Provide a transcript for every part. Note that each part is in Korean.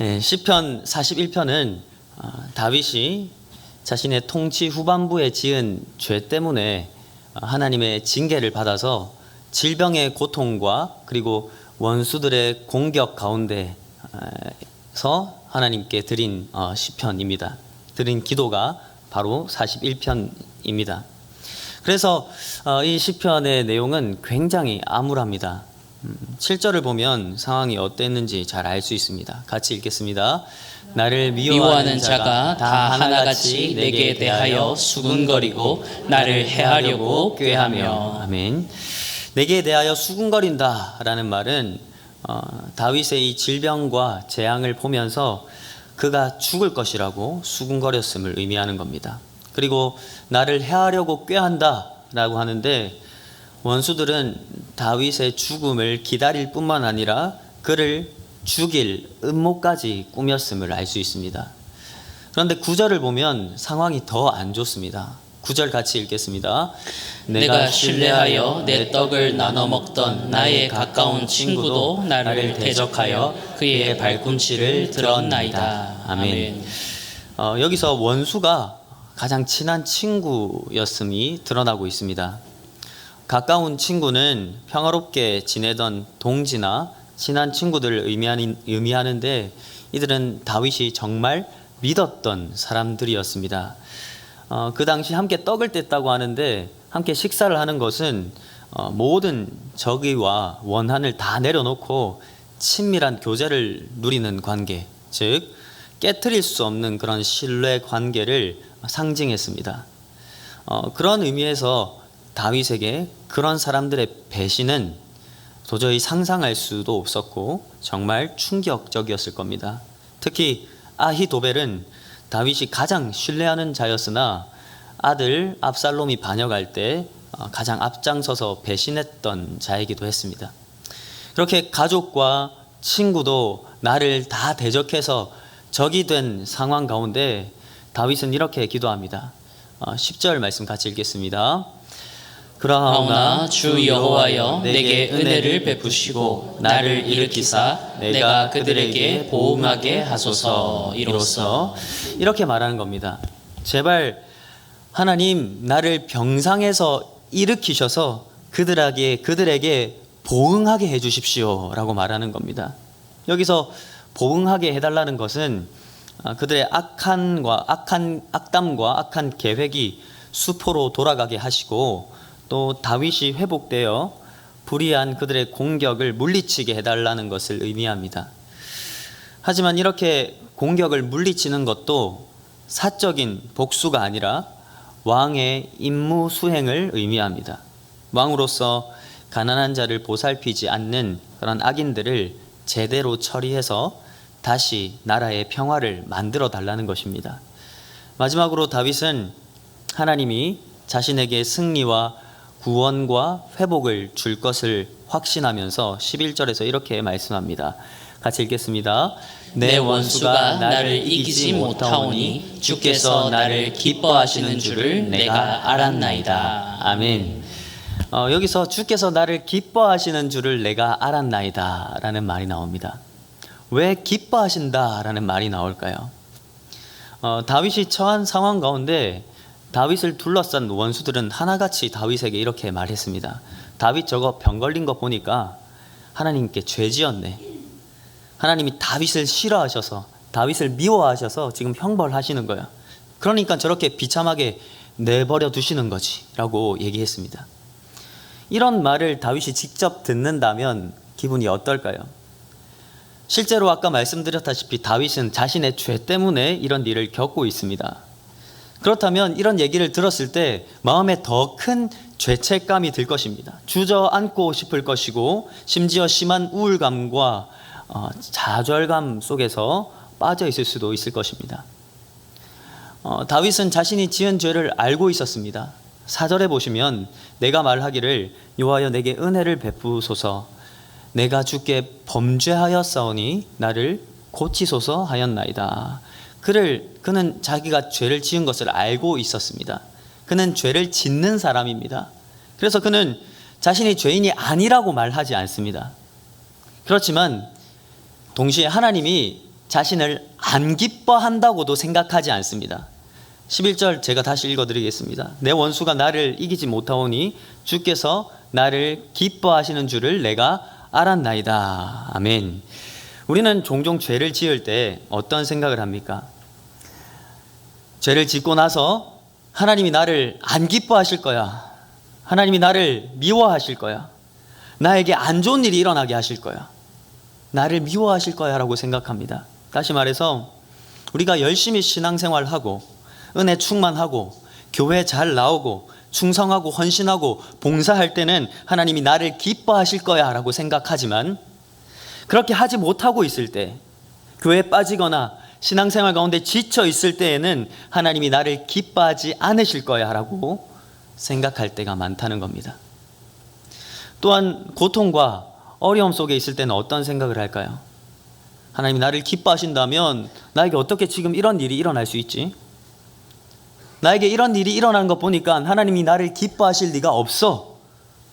네, 시편 41편은 아, 다윗이 자신의 통치 후반부에 지은 죄 때문에 아, 하나님의 징계를 받아서 질병의 고통과 그리고 원수들의 공격 가운데서 하나님께 드린 어, 시편입니다. 드린 기도가 바로 41편입니다. 그래서 어, 이 시편의 내용은 굉장히 암울합니다. 7절을 보면 상황이 어땠는지 잘 알 수 있습니다. 같이 읽겠습니다. 나를 미워하는 자가 다 하나같이 내게 대하여 수군거리고 나를 해하려고 꾀하며 아멘. 내게 대하여 수군거린다라는 말은 어, 다윗의 이 질병과 재앙을 보면서 그가 죽을 것이라고 수군거렸음을 의미하는 겁니다. 그리고 나를 해하려고 꾀한다라고 하는데 원수들은 다윗의 죽음을 기다릴 뿐만 아니라 그를 죽일 음모까지 꾸몄음을 알 수 있습니다. 그런데 구절을 보면 상황이 더 안 좋습니다. 구절 같이 읽겠습니다. 내가 신뢰하여 내 떡을 나눠 먹던 나의 가까운 친구도 나를 대적하여 그의 발꿈치를 들었나이다. 아멘. 어, 여기서 원수가 가장 친한 친구였음이 드러나고 있습니다. 가까운 친구는 평화롭게 지내던 동지나 친한 친구들을 의미하는, 의미하는데 이들은 다윗이 정말 믿었던 사람들이었습니다. 어, 그 당시 함께 떡을 뗐다고 하는데 함께 식사를 하는 것은 어, 모든 적의와 원한을 다 내려놓고 친밀한 교제를 누리는 관계, 즉 깨뜨릴 수 없는 그런 신뢰 관계를 상징했습니다. 어, 그런 의미에서 다윗에게 그런 사람들의 배신은 도저히 상상할 수도 없었고 정말 충격적이었을 겁니다. 특히 아히도벨은 다윗이 가장 신뢰하는 자였으나 아들 압살롬이 반역할 때 어, 가장 앞장서서 배신했던 자이기도 했습니다. 그렇게 가족과 친구도 나를 다 대적해서 적이 된 상황 가운데 다윗은 이렇게 기도합니다. 10절 말씀 같이 읽겠습니다. 그러나 주 여호와여 내게 은혜를 베푸시고 나를 일으키사 내가 그들에게 보응하게 하소서 이로써 이렇게 말하는 겁니다. 제발 하나님 나를 병상에서 일으키셔서 그들에게 그들에게 보응하게 해 주십시오라고 말하는 겁니다. 여기서 보응하게 해 달라는 것은 아, 그들의 악한과 악한 악담과 악한 계획이 수포로 돌아가게 하시고 또 다윗이 회복되어 불의한 그들의 공격을 물리치게 해달라는 것을 의미합니다. 하지만 이렇게 공격을 물리치는 것도 사적인 복수가 아니라 왕의 임무 수행을 의미합니다. 왕으로서 가난한 자를 보살피지 않는 그런 악인들을 제대로 처리해서 다시 나라의 평화를 만들어 달라는 것입니다. 마지막으로 다윗은 하나님이 자신에게 승리와 구원과 회복을 줄 것을 확신하면서 11절에서 이렇게 말씀합니다. 같이 읽겠습니다. 내 원수가 나를 이기지 못하오니 주께서 나를 기뻐하시는 줄을 내가 알았나이다. 아멘. 어, 여기서 주께서 나를 기뻐하시는 줄을 내가 알았나이다 라는 말이 나옵니다. 왜 기뻐하신다 라는 말이 나올까요? 어, 다윗이 처한 상황 가운데 다윗을 둘러싼 원수들은 하나같이 다윗에게 이렇게 말했습니다. 다윗 저거 병 걸린 거 보니까 하나님께 죄 지었네. 하나님이 다윗을 싫어하셔서 다윗을 미워하셔서 지금 형벌하시는 거야. 그러니까 저렇게 비참하게 내버려 두시는 거지라고 얘기했습니다. 이런 말을 다윗이 직접 듣는다면 기분이 어떨까요? 실제로 아까 말씀드렸다시피 다윗은 자신의 죄 때문에 이런 일을 겪고 있습니다. 그렇다면 이런 얘기를 들었을 때 마음에 더 큰 죄책감이 들 것입니다. 주저앉고 싶을 것이고 심지어 심한 우울감과 어, 좌절감 속에서 빠져 있을 수도 있을 것입니다. 어, 다윗은 자신이 지은 죄를 알고 있었습니다. 사절에 보시면 내가 말하기를 여호와여 내게 은혜를 베푸소서 내가 주께 범죄하였사오니 나를 고치소서 하였나이다. 그를 그는 자기가 죄를 지은 것을 알고 있었습니다. 그는 죄를 짓는 사람입니다. 그래서 그는 자신이 죄인이 아니라고 말하지 않습니다. 그렇지만 동시에 하나님이 자신을 안 기뻐한다고도 생각하지 않습니다. 11절 제가 다시 읽어드리겠습니다. 내 원수가 나를 이기지 못하오니 주께서 나를 기뻐하시는 줄을 내가 알았나이다. 아멘. 우리는 종종 죄를 지을 때 어떤 생각을 합니까? 죄를 짓고 나서 하나님이 나를 안 기뻐하실 거야. 하나님이 나를 미워하실 거야. 나에게 안 좋은 일이 일어나게 하실 거야. 나를 미워하실 거야 라고 생각합니다. 다시 말해서 우리가 열심히 신앙생활하고 은혜 충만하고 교회 잘 나오고 충성하고 헌신하고 봉사할 때는 하나님이 나를 기뻐하실 거야 라고 생각하지만 그렇게 하지 못하고 있을 때 교회에 빠지거나 신앙생활 가운데 지쳐 있을 때에는 하나님이 나를 기뻐하지 않으실 거야 라고 생각할 때가 많다는 겁니다. 또한 고통과 어려움 속에 있을 때는 어떤 생각을 할까요? 하나님이 나를 기뻐하신다면 나에게 어떻게 지금 이런 일이 일어날 수 있지? 나에게 이런 일이 일어나는 것 보니까 하나님이 나를 기뻐하실 리가 없어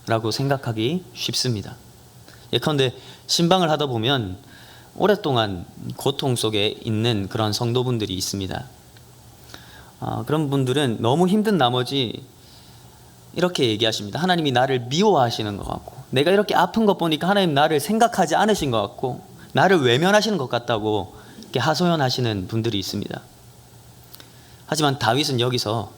라고 생각하기 쉽습니다. 예컨대 신방을 하다 보면 오랫동안 고통 속에 있는 그런 성도분들이 있습니다. 아, 그런 분들은 너무 힘든 나머지 이렇게 얘기하십니다. 하나님이 나를 미워하시는 것 같고, 내가 이렇게 아픈 것 보니까 하나님 나를 생각하지 않으신 것 같고, 나를 외면하시는 것 같다고 이렇게 하소연하시는 분들이 있습니다. 하지만 다윗은 여기서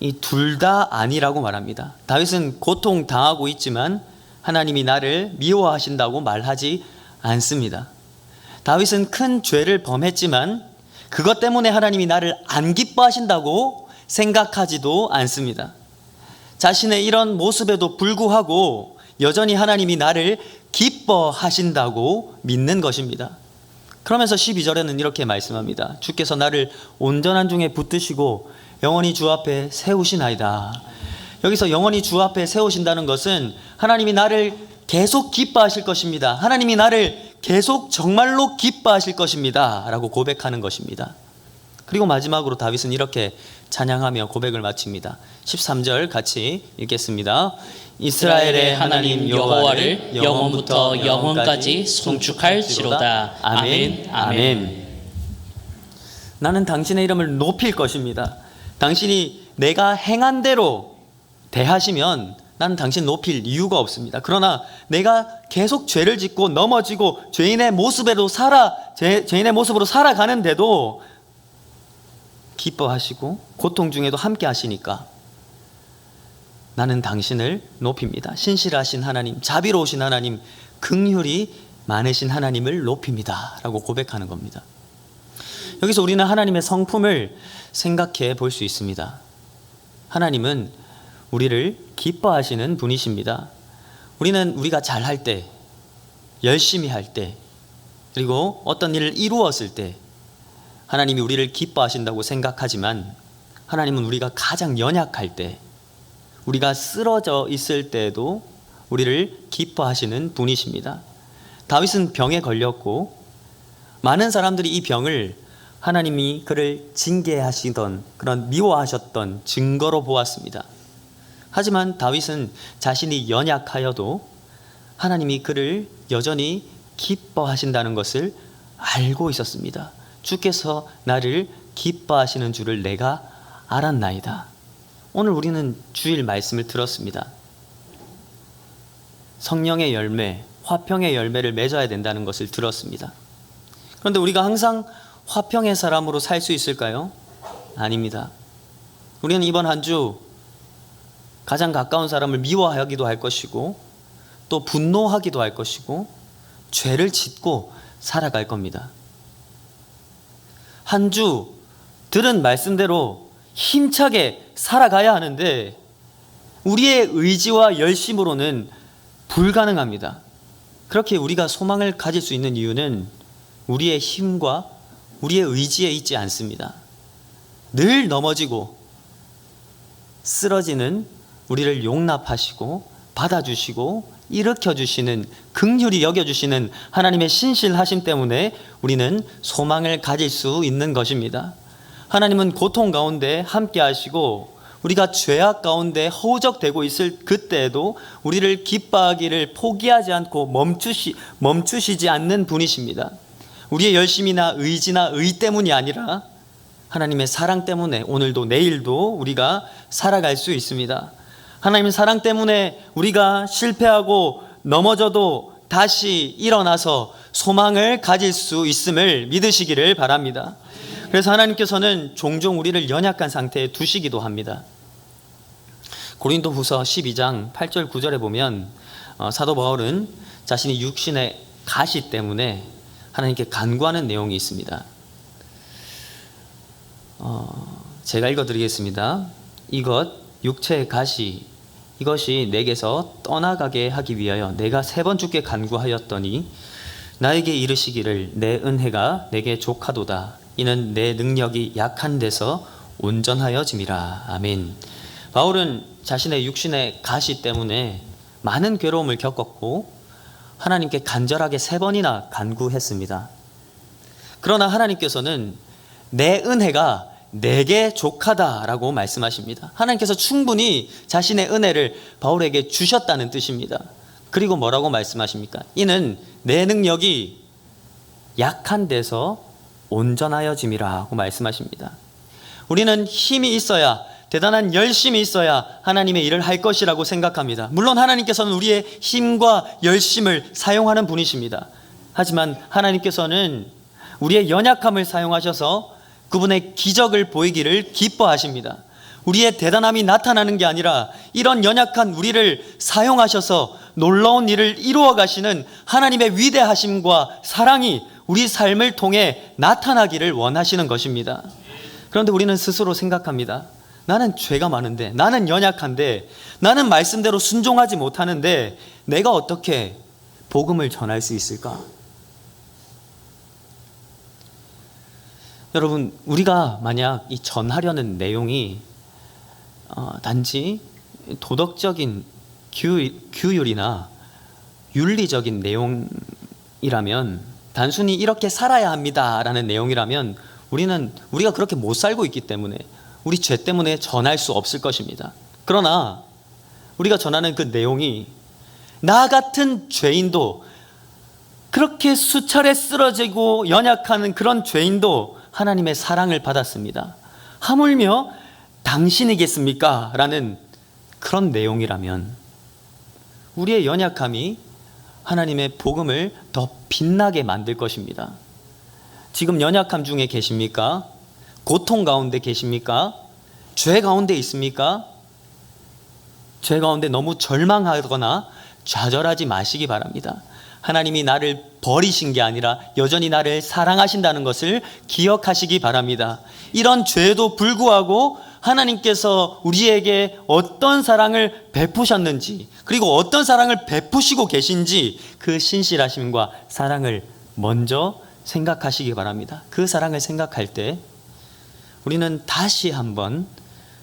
이 둘 다 아니라고 말합니다. 다윗은 고통 당하고 있지만 하나님이 나를 미워하신다고 말하지 않습니다. 다윗은 큰 죄를 범했지만 그것 때문에 하나님이 나를 안 기뻐하신다고 생각하지도 않습니다. 자신의 이런 모습에도 불구하고 여전히 하나님이 나를 기뻐하신다고 믿는 것입니다. 그러면서 12절에는 이렇게 말씀합니다. 주께서 나를 온전한 중에 붙드시고 영원히 주 앞에 세우시나이다. 여기서 영원히 주 앞에 세우신다는 것은 하나님이 나를 계속 기뻐하실 것입니다. 하나님이 나를 계속 정말로 기뻐하실 것입니다. 라고 고백하는 것입니다. 그리고 마지막으로 다윗은 이렇게 찬양하며 고백을 마칩니다. 13절 같이 읽겠습니다. 이스라엘의 하나님 여호와를 영원부터 영원까지 송축할지로다. 아멘, 아멘. 나는 당신의 이름을 높일 것입니다. 당신이 내가 행한 대로 대하시면 나는 당신 높일 이유가 없습니다. 그러나 내가 계속 죄를 짓고 넘어지고 죄인의 모습으로 살아 죄, 죄인의 모습으로 살아가는데도 기뻐하시고 고통 중에도 함께 하시니까 나는 당신을 높입니다. 신실하신 하나님, 자비로우신 하나님, 긍휼이 많으신 하나님을 높입니다라고 고백하는 겁니다. 여기서 우리는 하나님의 성품을 생각해 볼 수 있습니다. 하나님은 우리를 기뻐하시는 분이십니다. 우리는 우리가 잘할 때, 열심히 할 때, 그리고 어떤 일을 이루었을 때, 하나님이 우리를 기뻐하신다고 생각하지만, 하나님은 우리가 가장 연약할 때, 우리가 쓰러져 있을 때에도 우리를 기뻐하시는 분이십니다. 다윗은 병에 걸렸고, 많은 사람들이 이 병을 하나님이 그를 징계하시던 그런 미워하셨던 증거로 보았습니다. 하지만 다윗은 자신이 연약하여도 하나님이 그를 여전히 기뻐하신다는 것을 알고 있었습니다. 주께서 나를 기뻐하시는 줄을 내가 알았나이다. 오늘 우리는 주일 말씀을 들었습니다. 성령의 열매, 화평의 열매를 맺어야 된다는 것을 들었습니다. 그런데 우리가 항상 화평의 사람으로 살 수 있을까요? 아닙니다. 우리는 이번 한 주 가장 가까운 사람을 미워하기도 할 것이고 또 분노하기도 할 것이고 죄를 짓고 살아갈 겁니다. 한 주 들은 말씀대로 힘차게 살아가야 하는데 우리의 의지와 열심으로는 불가능합니다. 그렇게 우리가 소망을 가질 수 있는 이유는 우리의 힘과 우리의 의지에 있지 않습니다. 늘 넘어지고 쓰러지는 우리를 용납하시고 받아주시고 일으켜 주시는 긍휼히 여겨 주시는 하나님의 신실하심 때문에 우리는 소망을 가질 수 있는 것입니다. 하나님은 고통 가운데 함께 하시고 우리가 죄악 가운데 허우적대고 있을 그때에도 우리를 기뻐하기를 포기하지 않고 멈추시 멈추시지 않는 분이십니다. 우리의 열심이나 의지나 의 때문이 아니라 하나님의 사랑 때문에 오늘도 내일도 우리가 살아갈 수 있습니다. 하나님의 사랑 때문에 우리가 실패하고 넘어져도 다시 일어나서 소망을 가질 수 있음을 믿으시기를 바랍니다. 그래서 하나님께서는 종종 우리를 연약한 상태에 두시기도 합니다. 고린도 후서 12장 8절 9절에 보면 어, 사도 바울은 자신이 육신의 가시 때문에 하나님께 간구하는 내용이 있습니다. 어, 제가 읽어드리겠습니다. 이것 육체의 가시 이것이 내게서 떠나가게 하기 위하여 내가 세번 주께 간구하였더니 나에게 이르시기를 내 은혜가 내게 족하도다. 이는 내 능력이 약한 데서 온전하여짐이라. 아멘. 바울은 자신의 육신의 가시 때문에 많은 괴로움을 겪었고 하나님께 간절하게 세 번이나 간구했습니다. 그러나 하나님께서는 내 은혜가 내게 족하다라고 말씀하십니다. 하나님께서 충분히 자신의 은혜를 바울에게 주셨다는 뜻입니다. 그리고 뭐라고 말씀하십니까? 이는 내 능력이 약한 데서 온전하여짐이라고 말씀하십니다. 우리는 힘이 있어야 대단한 열심이 있어야 하나님의 일을 할 것이라고 생각합니다. 물론 하나님께서는 우리의 힘과 열심을 사용하는 분이십니다. 하지만 하나님께서는 우리의 연약함을 사용하셔서 그분의 기적을 보이기를 기뻐하십니다. 우리의 대단함이 나타나는 게 아니라 이런 연약한 우리를 사용하셔서 놀라운 일을 이루어 가시는 하나님의 위대하심과 사랑이 우리 삶을 통해 나타나기를 원하시는 것입니다. 그런데 우리는 스스로 생각합니다. 나는 죄가 많은데, 나는 연약한데, 나는 말씀대로 순종하지 못하는데, 내가 어떻게 복음을 전할 수 있을까? 여러분, 우리가 만약 이 전하려는 내용이 어, 단지 도덕적인 규, 규율이나 윤리적인 내용이라면 단순히 이렇게 살아야 합니다라는 내용이라면 우리는 우리가 그렇게 못 살고 있기 때문에 우리 죄 때문에 전할 수 없을 것입니다. 그러나 우리가 전하는 그 내용이 나 같은 죄인도 그렇게 수차례 쓰러지고 연약하는 그런 죄인도 하나님의 사랑을 받았습니다. 하물며 당신이겠습니까? 라는 그런 내용이라면 우리의 연약함이 하나님의 복음을 더 빛나게 만들 것입니다. 지금 연약함 중에 계십니까? 고통 가운데 계십니까? 죄 가운데 있습니까? 죄 가운데 너무 절망하거나 좌절하지 마시기 바랍니다. 하나님이 나를 버리신 게 아니라 여전히 나를 사랑하신다는 것을 기억하시기 바랍니다. 이런 죄도 불구하고 하나님께서 우리에게 어떤 사랑을 베푸셨는지, 그리고 어떤 사랑을 베푸시고 계신지 그 신실하심과 사랑을 먼저 생각하시기 바랍니다. 그 사랑을 생각할 때 우리는 다시 한번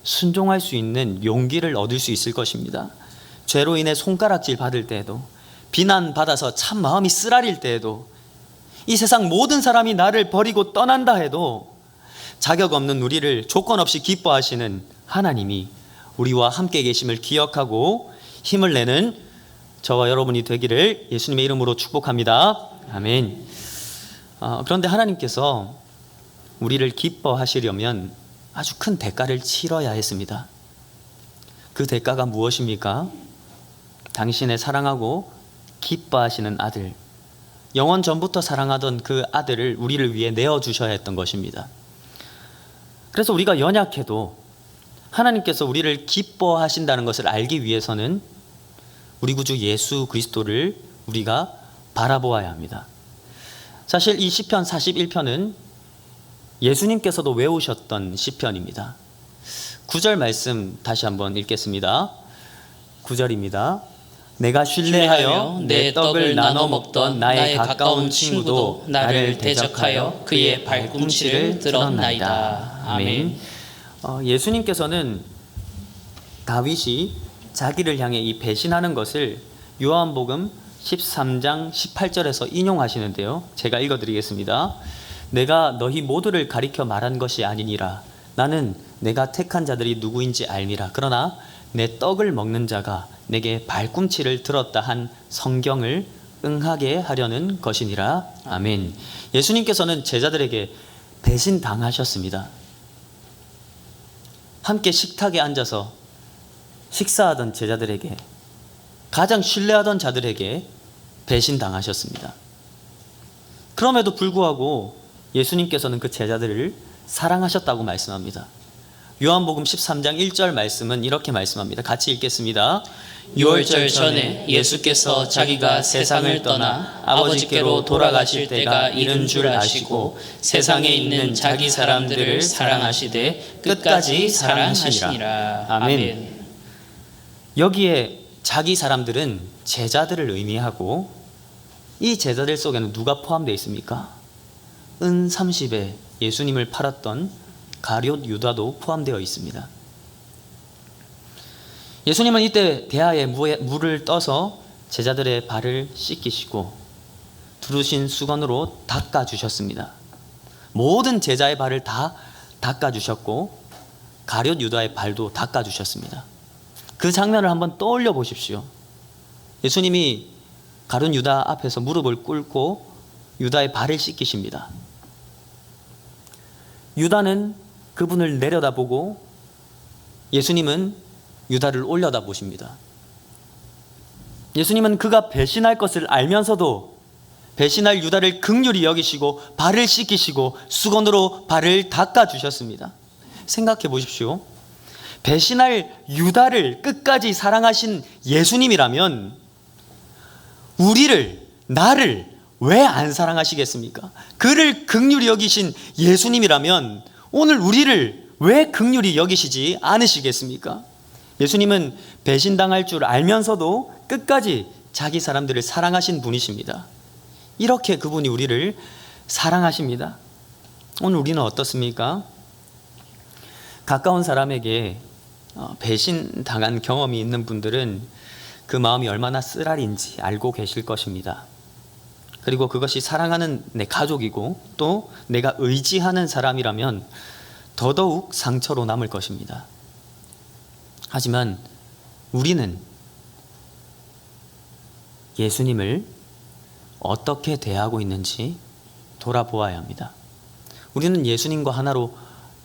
순종할 수 있는 용기를 얻을 수 있을 것입니다. 죄로 인해 손가락질 받을 때에도 비난받아서 참 마음이 쓰라릴 때에도 이 세상 모든 사람이 나를 버리고 떠난다 해도 자격 없는 우리를 조건 없이 기뻐하시는 하나님이 우리와 함께 계심을 기억하고 힘을 내는 저와 여러분이 되기를 예수님의 이름으로 축복합니다. 아멘. 어, 그런데 하나님께서 우리를 기뻐하시려면 아주 큰 대가를 치러야 했습니다. 그 대가가 무엇입니까? 당신의 사랑하고 기뻐하시는 아들, 영원 전부터 사랑하던 그 아들을 우리를 위해 내어 주셔야 했던 것입니다. 그래서 우리가 연약해도 하나님께서 우리를 기뻐하신다는 것을 알기 위해서는 우리 구주 예수 그리스도를 우리가 바라보아야 합니다. 사실 이 시편 41편은 예수님께서도 외우셨던 시편입니다. 9절 말씀 다시 한번 읽겠습니다. 9절입니다. 내가 신뢰하여 내 떡을 나눠 먹던 나의 가까운 친구도 나를 대적하여 그의 발꿈치를 들었나이다. 아멘. 어, 예수님께서는 다윗이 자기를 향해 이 배신하는 것을 요한복음 13장 18절에서 인용하시는데요. 제가 읽어 드리겠습니다. 내가 너희 모두를 가리켜 말한 것이 아니니라. 나는 내가 택한 자들이 누구인지 알미라. 그러나 내 떡을 먹는 자가 내게 발꿈치를 들었다 한 성경을 응하게 하려는 것이니라. 아멘. 예수님께서는 제자들에게 배신 당하셨습니다. 함께 식탁에 앉아서 식사하던 제자들에게 가장 신뢰하던 자들에게 배신 당하셨습니다. 그럼에도 불구하고 예수님께서는 그 제자들을 사랑하셨다고 말씀합니다. 요한복음 13장 1절 말씀은 이렇게 말씀합니다. 같이 읽겠습니다. 유월절 전에 예수께서 자기가 세상을 떠나 아버지께로 돌아가실 때가 이른 줄 아시고 세상에 있는 자기 사람들을 사랑하시되 끝까지 사랑하시니라. 아멘. 여기에 자기 사람들은 제자들을 의미하고 이 제자들 속에는 누가 포함되어 있습니까? 은 30에 예수님을 팔았던 가룟 유다도 포함되어 있습니다. 예수님은 이때 대하에 물을 떠서 제자들의 발을 씻기시고 두르신 수건으로 닦아 주셨습니다. 모든 제자의 발을 다 닦아 주셨고 가룟 유다의 발도 닦아 주셨습니다. 그 장면을 한번 떠올려 보십시오. 예수님이 가룟 유다 앞에서 무릎을 꿇고 유다의 발을 씻기십니다. 유다는 그분을 내려다보고 예수님은 유다를 올려다보십니다. 예수님은 그가 배신할 것을 알면서도 배신할 유다를 극률히 여기시고 발을 씻기시고 수건으로 발을 닦아 주셨습니다. 생각해 보십시오. 배신할 유다를 끝까지 사랑하신 예수님이라면 우리를 나를 왜 안 사랑하시겠습니까? 그를 극률히 여기신 예수님이라면 오늘 우리를 왜 극률히 여기시지 않으시겠습니까? 예수님은 배신당할 줄 알면서도 끝까지 자기 사람들을 사랑하신 분이십니다. 이렇게 그분이 우리를 사랑하십니다. 오늘 우리는 어떻습니까? 가까운 사람에게 어, 배신 당한 경험이 있는 분들은 그 마음이 얼마나 쓰라린지 알고 계실 것입니다. 그리고 그것이 사랑하는 내 가족이고 또 내가 의지하는 사람이라면 더더욱 상처로 남을 것입니다. 하지만 우리는 예수님을 어떻게 대하고 있는지 돌아보아야 합니다. 우리는 예수님과 하나로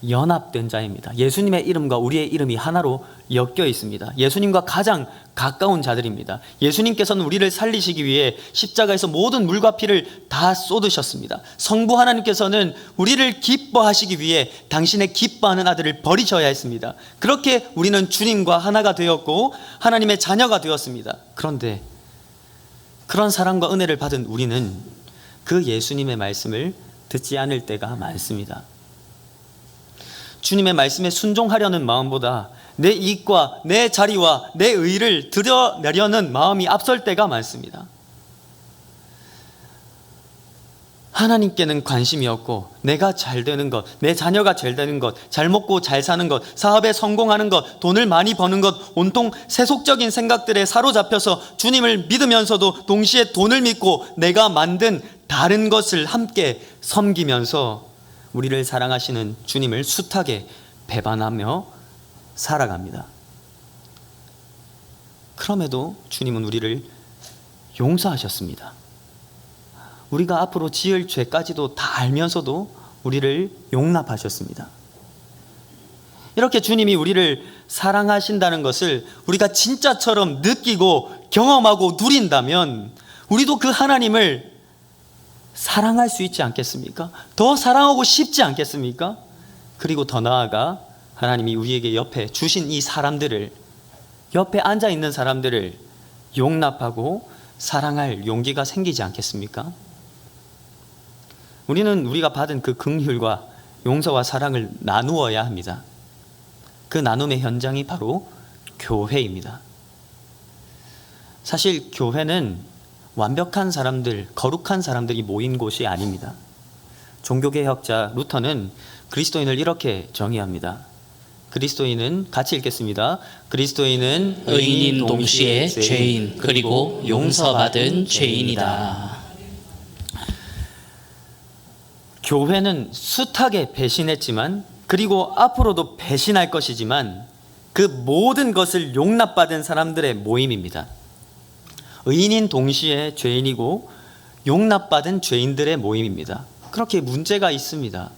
연합된 자입니다. 예수님의 이름과 우리의 이름이 하나로 엮여 있습니다. 예수님과 가장 가까운 자들입니다. 예수님께서는 우리를 살리시기 위해 십자가에서 모든 물과 피를 다 쏟으셨습니다. 성부 하나님께서는 우리를 기뻐하시기 위해 당신의 기뻐하는 아들을 버리셔야 했습니다. 그렇게 우리는 주님과 하나가 되었고 하나님의 자녀가 되었습니다. 그런데 그런 사랑과 은혜를 받은 우리는 그 예수님의 말씀을 듣지 않을 때가 많습니다. 주님의 말씀에 순종하려는 마음보다 내 이익과 내 자리와 내 의를 드려내려는 마음이 앞설 때가 많습니다. 하나님께는 관심이 없고 내가 잘 되는 것, 내 자녀가 잘 되는 것, 잘 먹고 잘 사는 것, 사업에 성공하는 것, 돈을 많이 버는 것, 온통 세속적인 생각들에 사로잡혀서 주님을 믿으면서도 동시에 돈을 믿고 내가 만든 다른 것을 함께 섬기면서 우리를 사랑하시는 주님을 숱하게 배반하며 살아갑니다. 그럼에도 주님은 우리를 용서하셨습니다. 우리가 앞으로 지을 죄까지도 다 알면서도 우리를 용납하셨습니다. 이렇게 주님이 우리를 사랑하신다는 것을 우리가 진짜처럼 느끼고 경험하고 누린다면 우리도 그 하나님을 사랑할 수 있지 않겠습니까? 더 사랑하고 싶지 않겠습니까? 그리고 더 나아가 하나님이 우리에게 옆에 주신 이 사람들을 옆에 앉아 있는 사람들을 용납하고 사랑할 용기가 생기지 않겠습니까? 우리는 우리가 받은 그 긍휼과 용서와 사랑을 나누어야 합니다. 그 나눔의 현장이 바로 교회입니다. 사실 교회는 완벽한 사람들, 거룩한 사람들이 모인 곳이 아닙니다. 종교개혁자 루터는 그리스도인을 이렇게 정의합니다. 그리스도인은 같이 읽겠습니다. 그리스도인은 의인인 동시에 죄인 그리고 용서받은 죄인이다. 교회는 숱하게 배신했지만 그리고 앞으로도 배신할 것이지만 그 모든 것을 용납받은 사람들의 모임입니다. 의인인 동시에 죄인이고 용납받은 죄인들의 모임입니다. 그렇게 문제가 있습니다.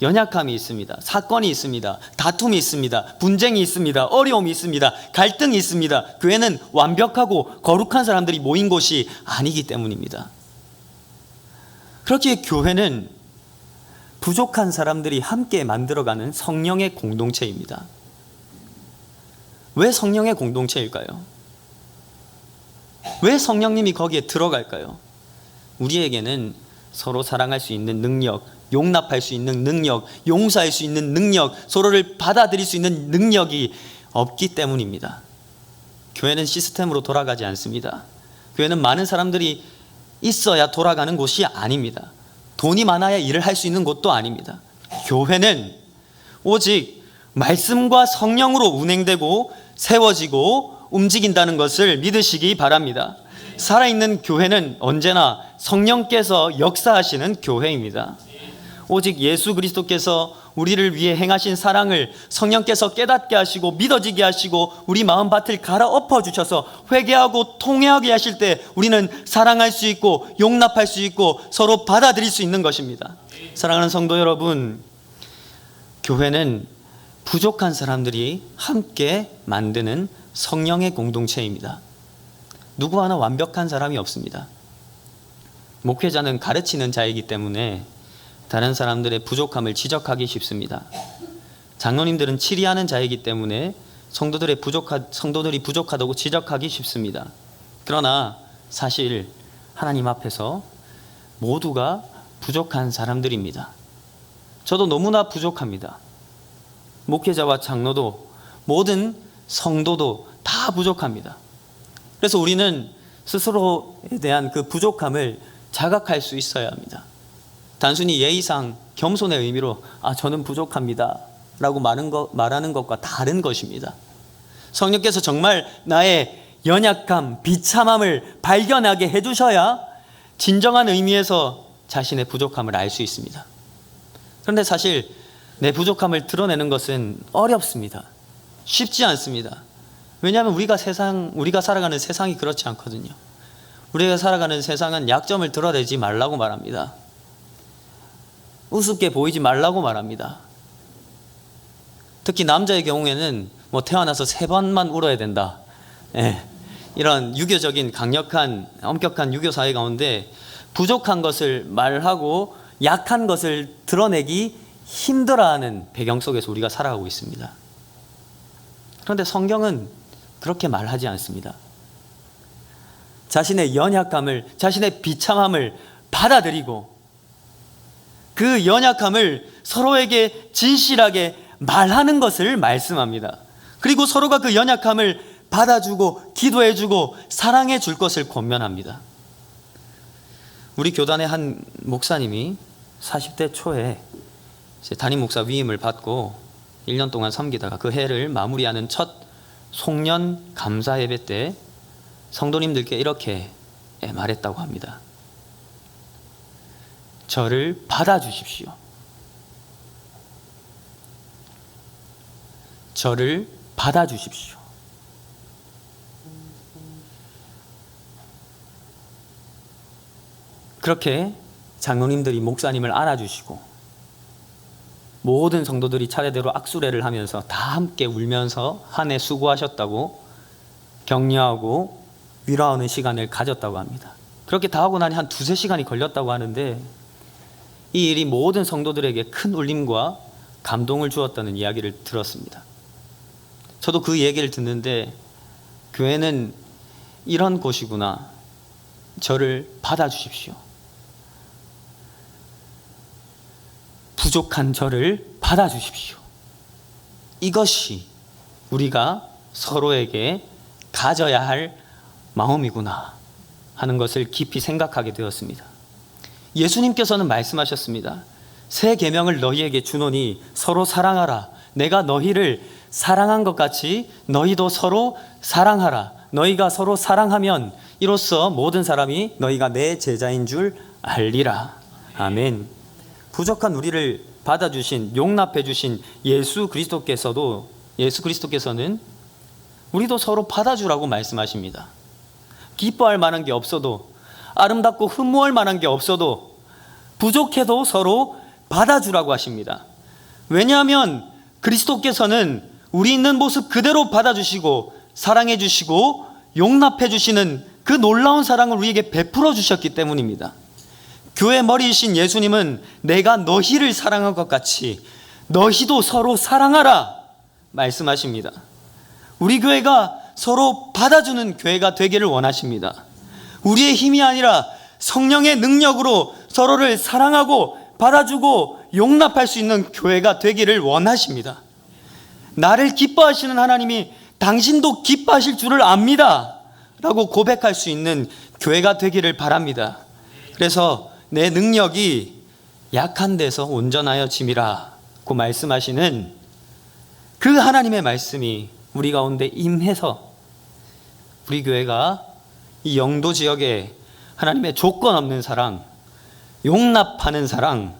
연약함이 있습니다. 사건이 있습니다. 다툼이 있습니다. 분쟁이 있습니다. 어려움이 있습니다. 갈등이 있습니다. 교회는 완벽하고 거룩한 사람들이 모인 곳이 아니기 때문입니다. 그렇기에 교회는 부족한 사람들이 함께 만들어가는 성령의 공동체입니다. 왜 성령의 공동체일까요? 왜 성령님이 거기에 들어갈까요? 우리에게는 서로 사랑할 수 있는 능력, 용납할 수 있는 능력, 용서할 수 있는 능력, 서로를 받아들일 수 있는 능력이 없기 때문입니다. 교회는 시스템으로 돌아가지 않습니다. 교회는 많은 사람들이 있어야 돌아가는 곳이 아닙니다. 돈이 많아야 일을 할 수 있는 곳도 아닙니다. 교회는 오직 말씀과 성령으로 운행되고 세워지고 움직인다는 것을 믿으시기 바랍니다. 살아있는 교회는 언제나 성령께서 역사하시는 교회입니다. 오직 예수 그리스도께서 우리를 위해 행하신 사랑을 성령께서 깨닫게 하시고 믿어지게 하시고 우리 마음 밭을 갈아엎어 주셔서 회개하고 통회하게 하실 때 우리는 사랑할 수 있고 용납할 수 있고 서로 받아들일 수 있는 것입니다. 사랑하는 성도 여러분, 교회는 부족한 사람들이 함께 만드는 성령의 공동체입니다. 누구 하나 완벽한 사람이 없습니다. 목회자는 가르치는 자이기 때문에 다른 사람들의 부족함을 지적하기 쉽습니다. 장로님들은 치리하는 자이기 때문에 성도들의 부족하, 성도들이 부족하다고 지적하기 쉽습니다. 그러나 사실 하나님 앞에서 모두가 부족한 사람들입니다. 저도 너무나 부족합니다. 목회자와 장로도 모든 성도도 다 부족합니다. 그래서 우리는 스스로에 대한 그 부족함을 자각할 수 있어야 합니다. 단순히 예의상 겸손의 의미로 아 저는 부족합니다 라고 말하는 것 말하는 것과 다른 것입니다. 성령께서 정말 나의 연약함, 비참함을 발견하게 해 주셔야 진정한 의미에서 자신의 부족함을 알 수 있습니다. 그런데 사실 내 부족함을 드러내는 것은 어렵습니다. 쉽지 않습니다. 왜냐하면 우리가 세상 우리가 살아가는 세상이 그렇지 않거든요. 우리가 살아가는 세상은 약점을 드러내지 말라고 말합니다. 우습게 보이지 말라고 말합니다. 특히 남자의 경우에는 뭐 태어나서 세 번만 울어야 된다. 예, 이런 유교적인 강력한 엄격한 유교 사회 가운데 부족한 것을 말하고 약한 것을 드러내기 힘들어하는 배경 속에서 우리가 살아가고 있습니다. 그런데 성경은 그렇게 말하지 않습니다. 자신의 연약함을, 자신의 비참함을 받아들이고 그 연약함을 서로에게 진실하게 말하는 것을 말씀합니다. 그리고 서로가 그 연약함을 받아주고 기도해주고 사랑해 줄 것을 권면합니다. 우리 교단의 한 목사님이 40대 초에 담임 목사 위임을 받고 1년 동안 섬기다가 그 해를 마무리하는 첫 송년 감사 예배 때 성도님들께 이렇게 말했다고 합니다. 저를 받아주십시오. 저를 받아주십시오. 그렇게 장로님들이 목사님을 안아주시고 모든 성도들이 차례대로 악수례를 하면서 다 함께 울면서 한 해 수고하셨다고 격려하고 위로하는 시간을 가졌다고 합니다. 그렇게 다 하고 나니 한 두세 시간이 걸렸다고 하는데 이 일이 모든 성도들에게 큰 울림과 감동을 주었다는 이야기를 들었습니다. 저도 그 얘기를 듣는데 교회는 이런 곳이구나. 저를 받아주십시오. 부족한 저를 받아주십시오. 이것이 우리가 서로에게 가져야 할 마음이구나 하는 것을 깊이 생각하게 되었습니다. 예수님께서는 말씀하셨습니다. 새 계명을 너희에게 주노니 서로 사랑하라. 내가 너희를 사랑한 것 같이 너희도 서로 사랑하라. 너희가 서로 사랑하면 이로써 모든 사람이 너희가 내 제자인 줄 알리라. 아멘. 부족한 우리를 받아주신 용납해주신 예수 그리스도께서도 예수 그리스도께서는 우리도 서로 받아주라고 말씀하십니다. 기뻐할 만한 게 없어도 아름답고 흠모할 만한 게 없어도 부족해도 서로 받아주라고 하십니다. 왜냐하면 그리스도께서는 우리 있는 모습 그대로 받아주시고 사랑해 주시고 용납해 주시는 그 놀라운 사랑을 우리에게 베풀어 주셨기 때문입니다. 교회 머리이신 예수님은 내가 너희를 사랑한 것 같이 너희도 서로 사랑하라 말씀하십니다. 우리 교회가 서로 받아주는 교회가 되기를 원하십니다. 우리의 힘이 아니라 성령의 능력으로 서로를 사랑하고 받아주고 용납할 수 있는 교회가 되기를 원하십니다. 나를 기뻐하시는 하나님이 당신도 기뻐하실 줄을 압니다. 라고 고백할 수 있는 교회가 되기를 바랍니다. 그래서 내 능력이 약한 데서 온전하여 짐이라고 말씀하시는 그 하나님의 말씀이 우리 가운데 임해서 우리 교회가 이 영도 지역에 하나님의 조건 없는 사랑, 용납하는 사랑,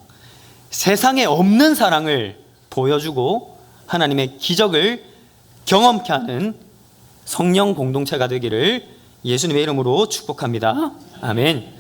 세상에 없는 사랑을 보여주고 하나님의 기적을 경험케 하는 성령 공동체가 되기를 예수님의 이름으로 축복합니다. 아멘.